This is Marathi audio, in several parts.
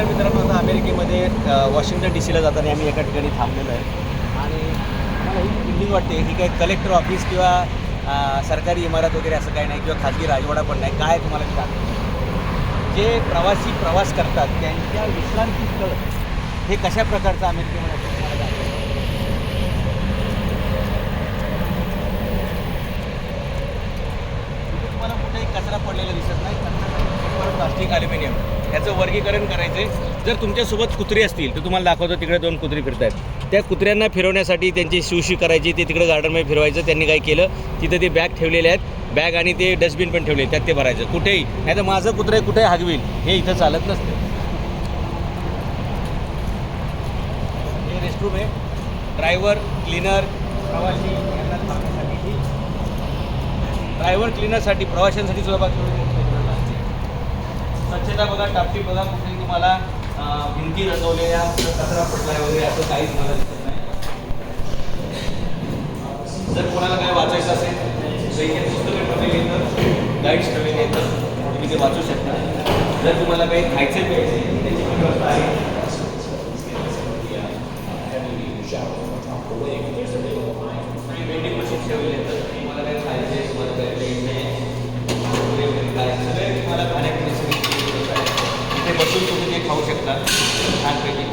तर मित्रांनो आता अमेरिकेमध्ये वॉशिंग्टन डी सीला जाताना आम्ही एका ठिकाणी थांबलेलो आहे. आणि मला ही बिल्डिंग वाटते ही काही कलेक्टर ऑफिस किंवा सरकारी इमारत वगैरे असं काही नाही किंवा खाजगी राजवाडा पण नाही काय तुम्हाला मी सांगतो जे प्रवासी प्रवास करतात त्यांच्या विश्रांती स्थळ हे कशा प्रकारचं अमेरिकेमध्ये असतं तुम्हाला दाखवतो. इथे तुम्हाला कुठेही कचरा पडलेला दिसत नाही कचरा प्लास्टिक अल्युमिनियम ह्याचं वर्गीकरण करायचे जर तुमच्यासोबत कुत्री असतील तर तुम्हाला दाखवतो तिकडे दोन कुत्री फिरत आहेत त्या कुत्र्यांना फिरवण्यासाठी त्यांची शिवशी करायची ते तिकडे गार्डनमध्ये फिरवायचं त्यांनी काय केलं तिथं ते बॅग ठेवलेले आहेत. बॅग आणि ते डस्टबिन पण ठेवले त्यात ते भरायचं. कुठेही नाही तर माझं कुत्रे कुठे हागविल हे इथं चालत नसतं. हे रेस्टरूम आहे. ड्रायव्हर क्लीनर प्रवासी ड्रायव्हर क्लीनरसाठी प्रवाशांसाठी सुद्धा बाकी स्वच्छता बघा टापटी बघा कुठे तुम्हाला भिंती रंगवलेल्या कचरा पडलाय वगैरे असं काहीच मला दिसत नाही. जर कोणाला काय वाचायचं असेल तर इथे पुस्तकं ठेवलेली येतं गाईड्स ठेवलेले येतं तुम्ही ते वाचू शकता. जर तुम्हाला काही खायचं प्यायचं त्याची पण व्यवस्था आहे वेंडिंग मशीन ठेवलेले येतं तुम्हाला काय खायचं आहे तुम्हाला काय प्यायचं आहे वगैरे वगैरे काय सगळे तुम्हाला खाण्यापिण्याची व्यवस्था आहे इथे बसून तुम्ही ते खाऊ शकता. छानपैकी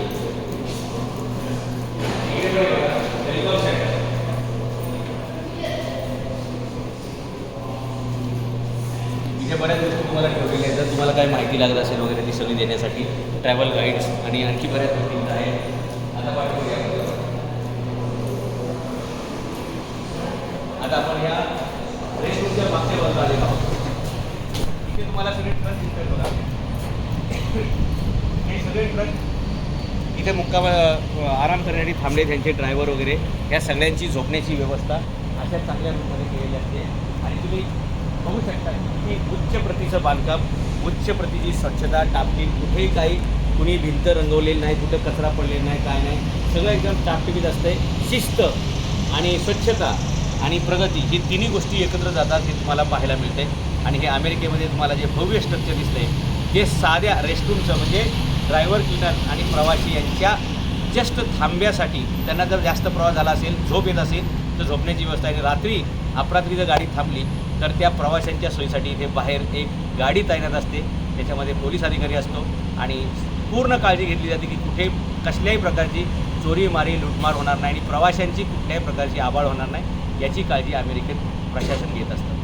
इथे बऱ्याच गोष्टी तुम्हाला ठेवलेल्या आहेत जर तुम्हाला काय माहिती लागत असेल वगैरे ती सगळी देण्यासाठी ट्रॅव्हल गाईड्स आणि आणखी बऱ्याच गोष्टी आहेत. आता पाठवूया. आता आपण या रेस्टरूमच्या मागच्या बाजूला आलेलो आहोत. इथे तुम्हाला सगळे ट्रस्ट दिसतात बघा. सगळे ट्रक इथे मुक्काम आराम करण्यासाठी थांबले त्यांचे ड्रायव्हर वगैरे. या सगळ्यांची झोपण्याची व्यवस्था अशा चांगल्या रूपमध्ये केलेली असते. आणि तुम्ही बघू शकता की उच्च प्रतीचं बांधकाम उच्च प्रतीची स्वच्छता टापटीप कुठेही काही कुणी भिंत रंगवलेली नाही कुठं कचरा पडलेला नाही काय नाही. सगळं एकदम टापटीपीत असतंय शिस्त आणि स्वच्छता आणि प्रगती ही तिन्ही गोष्टी एकत्र जातात हे तुम्हाला पाहायला मिळते. आणि हे अमेरिकेमध्ये तुम्हाला जे भव्य स्ट्रक्चर दिसतंय ते साध्या रेस्टरूमचं म्हणजे ड्रायव्हर क्लिनर आणि प्रवासी यांच्या जस्ट थांब्यासाठी त्यांना जर जास्त प्रवास झाला असेल झोप येत असेल तर झोपण्याची व्यवस्था आहे. आणि रात्री अपरात्री जर गाडी थांबली तर त्या प्रवाशांच्या सोयीसाठी इथे बाहेर एक गाडी तैनात असते. त्याच्यामध्ये पोलीस अधिकारी असतो. आणि पूर्ण काळजी घेतली जाते की कुठे कसल्याही प्रकारची चोरी मारी लुटमार होणार नाही. आणि प्रवाशांची कुठल्याही प्रकारची आबाळ होणार नाही. याची काळजी अमेरिकेत प्रशासन घेत असतं.